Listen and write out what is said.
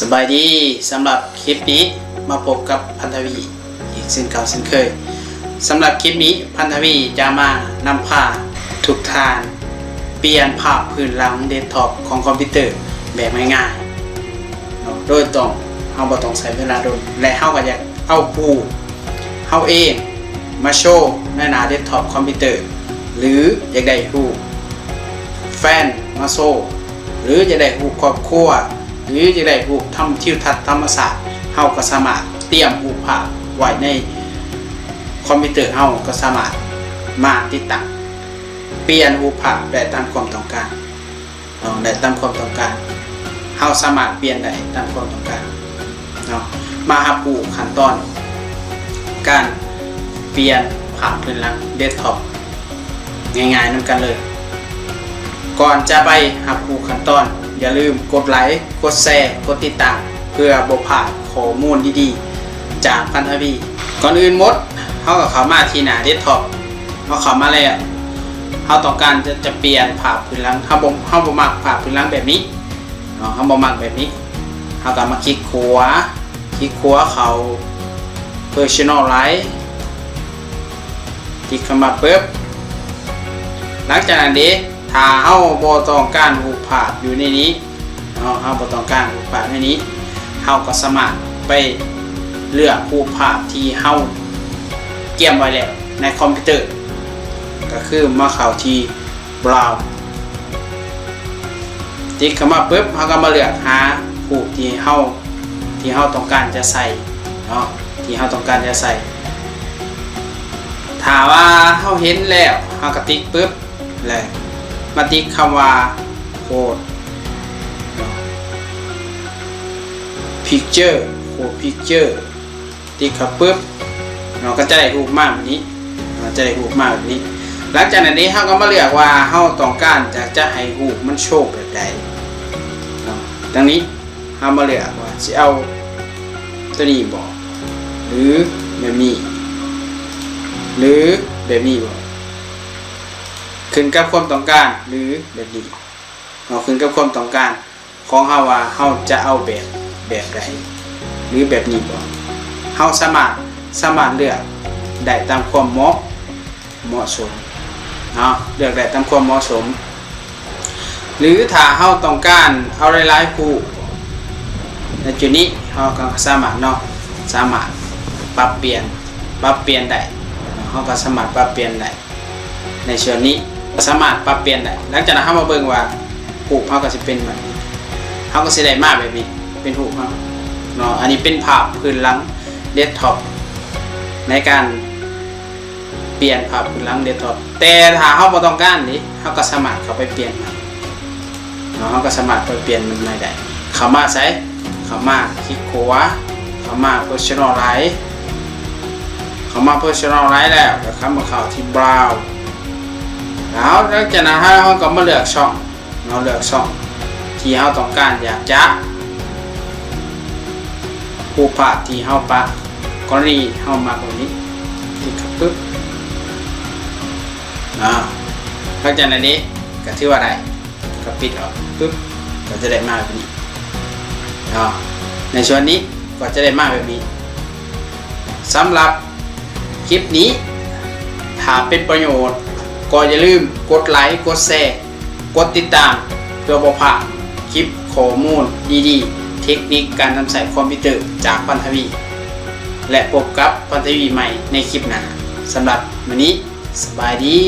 สบายดีสำหรับคลิปนี้มาพบกับพันธวีอีกเช่นเก่าเช่นเคยสำหรับคลิปนี้พันธวีจะมานำพาทุกทาน เปลี่ยนภาพพื้นหลังเดสก์ท็อปของคอมพิวเตอร์แบบง่ายๆเนาะโดยตรงเฮาบ่ต้องใช้เวลาโดนและเฮาก็อยากเอาผู้เฮาเองมาโชว์ในหน้าเดสก์ท็อปคอมพิวเตอร์ หรืออยากได้รูปแฟนมาโซหรือจะได้รูปครอบครัว หรือจะได้รูปทำทิวทัศน์ธรรมศาสตร์เฮาก็สามารถเตรียมรูปภาพไว้ในคอมพิวเตอร์เฮาก็สามารถมาติดตั้งเปลี่ยนรูปภาพได้ตามความต้องการเนาะได้ตามความต้องการเฮาสามารถเปลี่ยนได้ตามความต้องการเนาะมาหาผู้ขั้นตอน การเปลี่ยนภาพพื้นหลังเดสก์ท็อปง่ายๆนํกันเลย ก่อนจะไปหับผูขั้นตอน อย่าลืมกดไลค์ กดแชร์ กดติดตาม เพื่อบพลาดข้อมูลดีๆ จากพันธวีก่อนอื่นมดเขากับเขามาทีหนาเดสท็อปเขาเขามาแล้วเขาต้องการจะจะเปลี่ยนภาพื้นหลังเขาบ่เขาบ่มักภาพื้นหลังแบบนี้เนาะเขาบ่มักแบบนี้เขาก็มาคลิกขวาคลิกขวาเขา personalize คลิกเข้ามาปุ๊บหลังจากนั้นด้ ถ้าเฮาบ่ต้องการรูปภาพอยู่ในนี้เนาะเฮาบ่ต้องการรูปภาพในนี้เฮาก็สามารถไปเลือกรูปภาพที่เฮาเตรียมไว้แล้วในคอมพิวเตอร์ ก็คือมาเข้าที่ Browse ติ๊กเข้ามาปุ๊บเฮาก็มาเลือกหารูปที่เฮาที่เฮาต้องการจะใส่เนาะที่เฮาต้องการจะใส่ถ้าว่าเขาเห็นแล้วเขาก็ติ๊กปุ๊บเลย มาติคำว่าโคด picture โคด picture ติ๊กเข้าปุ๊บเราก็จะได้รูปมากแบบนี้เราจะได้รูปมากแบบนี้ หลังจากนั้นนี้เขาก็มาเลือกว่าเขาต้องการจะจะให้รูปมันโชว์แบบใดเนดังนี้เขามาเลือกว่าจะเอาตัวนี้บอกหรือแบบนี้หรือแบบนี้บ่ ขึ้นกับความต้องการหรือแบบนี้เอาขึ้นกับความต้องการของเฮาว่าเฮาจะเอาแบบแบบใดหรือแบบนี้บ่เฮาสามารถสามารถเลือกได้ตามความเหมาะเหมาะสมเนาะเลือกได้ตามความเหมาะสม หรือถ้าเฮาต้องการเอาหลายๆคู่ในจุดนี้เฮาก็สามารถเนาะสามารถปรับเปลี่ยนปรับเปลี่ยนได้เขาก็สามารถปรับเปลี่ยนได้ในส่วนนี้ สามารถปรับเปลี่ยนได้หลังจากนั้นเขามาเบิ่งว่าหูเขาก็จะเป็นแบบนี้เขาก็สิได้มากแบบนี้เป็นหูเขาเนาะอันนี้เป็นภาพพื้นหลังเดสก์ท็อปในการเปลี่ยนภาพพื้นหลังเดสก์ท็อปแต่ถ้าเขาบ่ต้องการนี่เขาก็สามารถเขาไปเปลี่ยนใหม่เนาะเขาก็สามารถไปเปลี่ยนมันใหม่ได้เขามาใช้เขามาคลิกขวาเขามา personalize เขามา personalize แล้วก็เข้ามาเข้าที่ brow แล้วหลังจากนั้นเราก็มาเลือกช่องเราเลือกช่อง ที่เราต้องการอยากจะผู้ภาพที่เราปะกรณีเรามากกว่านี้คลิกปึ๊บอ่าหลังจากนั้นนี้ก็ถือว่าได้ก็ปิดออกปึ๊บก็จะได้มาแบบนี้อ่าในส่วนนี้ก็จะได้มาแบบนี้สำหรับคลิปนี้ถ้าเป็นประโยชน์ ก็อย่าลืมกดไลค์กดแชร์กดติดตามเพื่อบ่พลาดคลิปข้อมูลดีๆ เทคนิคการทำใส่คอมพิวเตอร์จากพันธวี และพบกับพันธวีใหม่ในคลิปหน้าสำหรับวันนี้สบายดี